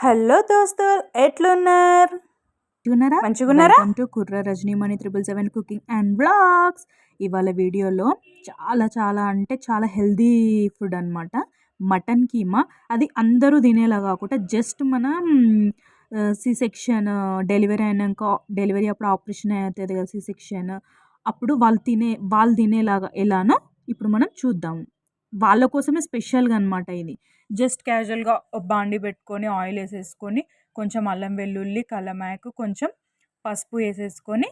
Hello దోస్తులు ఎట్లున్నారు? ఉన్నారా మంచిగున్నారా? To Kurra Rajanimani triple seven cooking and blogs ఇవాళ వీడియోలో చాలా చాలా అంటే చాలా హెల్దీ ఫుడ్ అన్నమాట. మటన్ కీమా. అది అందరూ తినేలా కాకుండా జస్ట్ మనం సి సెక్షన్ డెలివరీ అయినాక డెలివరీ అప్పుడు ఆపరేషన్ అవుతుంది కదా సి సెక్షన్ అప్పుడు వాళ్ళు తినే వాళ్ళు తినేలాగా ఎలానో ఇప్పుడు మనం చూద్దాము వాళ్ళ కోసమే స్పెషల్గా అనమాట ఇది. జస్ట్ క్యాజువల్గా బాండి పెట్టుకొని ఆయిల్ వేసేసుకొని కొంచెం అల్లం వెల్లుల్లి కలమాకు కొంచెం పసుపు వేసేసుకొని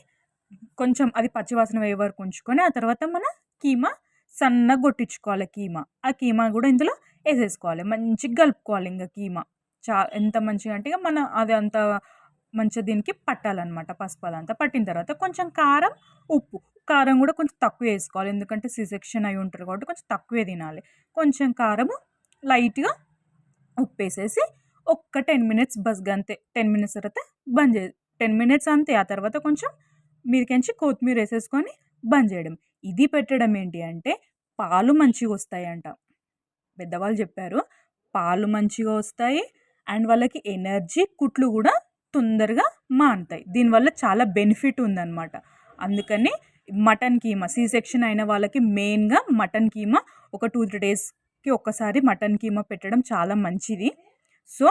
కొంచెం అది పచ్చివాసన వేయ వరకు ఉంచుకొని ఆ తర్వాత మన కీమా సన్నగా కొట్టించుకోవాలి కీమా. ఆ కీమా కూడా ఇందులో వేసేసుకోవాలి. మంచిగా కలుపుకోవాలి ఇంకా కీమా. చా ఎంత మంచిగా అంటే ఇక మన అది అంత మంచిగా దీనికి పట్టాలన్నమాట పసుపు అదంతా. పట్టిన తర్వాత కొంచెం కారం ఉప్పు. కారం కూడా కొంచెం తక్కువ వేసుకోవాలి. ఎందుకంటే సిజెక్షన్ అయి ఉంటారు కాబట్టి కొంచెం తక్కువే తినాలి. కొంచెం కారము లైట్గా ఉప్పు వేసేసి ఒక్క టెన్ మినిట్స్ బస్ అంతే. టెన్ మినిట్స్ తర్వాత బంద్ చే టెన్ మినిట్స్ అంతే. ఆ తర్వాత కొంచెం మీదకించి కొత్తిమీర వేసేసుకొని బంద్ చేయడం. ఇది పెట్టడం ఏంటి అంటే పాలు మంచిగా వస్తాయంట. పెద్దవాళ్ళు చెప్పారు. పాలు మంచిగా వస్తాయి అండ్ వాళ్ళకి ఎనర్జీ కుట్లు కూడా తొందరగా మానుతాయి. దీనివల్ల చాలా బెనిఫిట్ ఉందన్నమాట. అందుకని మటన్ కీమా సి సెక్షన్ అయిన వాళ్ళకి మెయిన్గా మటన్ కీమా ఒక టూ త్రీ డేస్కి ఒక్కసారి మటన్ కీమా పెట్టడం చాలా మంచిది. సో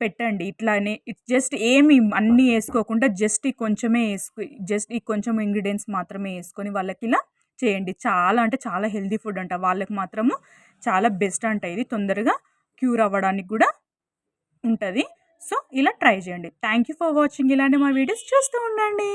పెట్టండి. ఇట్లానే జస్ట్ ఏమి అన్నీ వేసుకోకుండా జస్ట్ ఈ కొంచెమే వేసుకు జస్ట్ ఈ కొంచెం ఇంగ్రీడియంట్స్ మాత్రమే వేసుకొని వాళ్ళకి ఇలా చేయండి. చాలా అంటే చాలా హెల్దీ ఫుడ్ అంట. వాళ్ళకి మాత్రము చాలా బెస్ట్ అంట ఇది. తొందరగా క్యూర్ అవ్వడానికి కూడా ఉంటుంది. సో ఇలా ట్రై చేయండి. Thank you for watching. ఇలాంటి మా వీడియోస్ చూస్తూ ఉండండి.